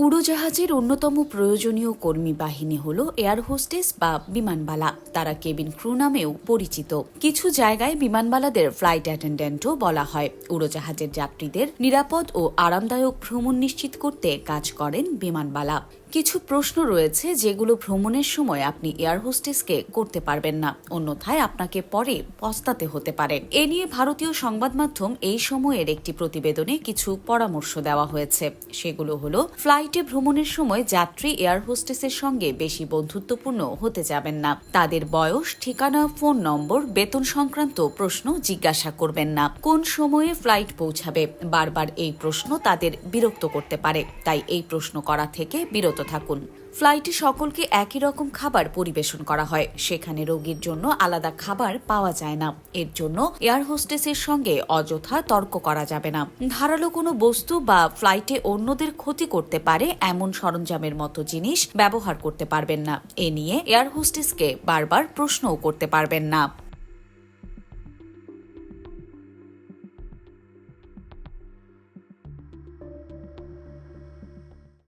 উড়োজাহাজের অন্যতম প্রয়োজনীয় কর্মী বাহিনী হল এয়ার হোস্টেস বা বিমানবালা। তারা কেবিন ক্রু নামেও পরিচিত। কিছু জায়গায় বিমানবালাদের ফ্লাইট অ্যাটেন্ডেন্টও বলা হয়। উড়োজাহাজের যাত্রীদের নিরাপদ ও আরামদায়ক ভ্রমণ নিশ্চিত করতে কাজ করেন বিমানবালা। কিছু প্রশ্ন রয়েছে যেগুলো ভ্রমণের সময় আপনি এয়ার হোস্টেসকে করতে পারবেন না। অন্যথায় আপনাকে পরে পস্তাতে হতে পারে। এ নিয়ে ভারতীয় সংবাদ মাধ্যম এই সময়ের একটি প্রতিবেদনে কিছু পরামর্শ দেওয়া হয়েছে। সেগুলো হলো, ফ্লাইটে ভ্রমণের সময় যাত্রী এয়ার হোস্টেসের সঙ্গে বেশি বন্ধুত্বপূর্ণ হতে যাবেন না। তাদের বয়স, ঠিকানা, ফোন নম্বর, বেতন সংক্রান্ত প্রশ্ন জিজ্ঞাসা করবেন না। কোন সময়ে ফ্লাইট পৌঁছাবে? বারবার এই প্রশ্ন তাদের বিরক্ত করতে পারে। তাই এই প্রশ্ন করা থেকে বিরত থাকুন। ফ্লাইটে সকলকে একই রকম খাবার পরিবেশন করা হয়। সেখানে রোগীর জন্য আলাদা খাবার পাওয়া যায় না। এর জন্য এয়ার হোস্টেসের সঙ্গে অযথা তর্ক করা যাবে না। ধারালো কোনো বস্তু বা ফ্লাইটে অন্যদের ক্ষতি করতে পারে এমন সরঞ্জামের মতো জিনিস ব্যবহার করতে পারবেন না। এ নিয়ে এয়ার হোস্টেসকে বারবার প্রশ্নও করতে পারবেন না।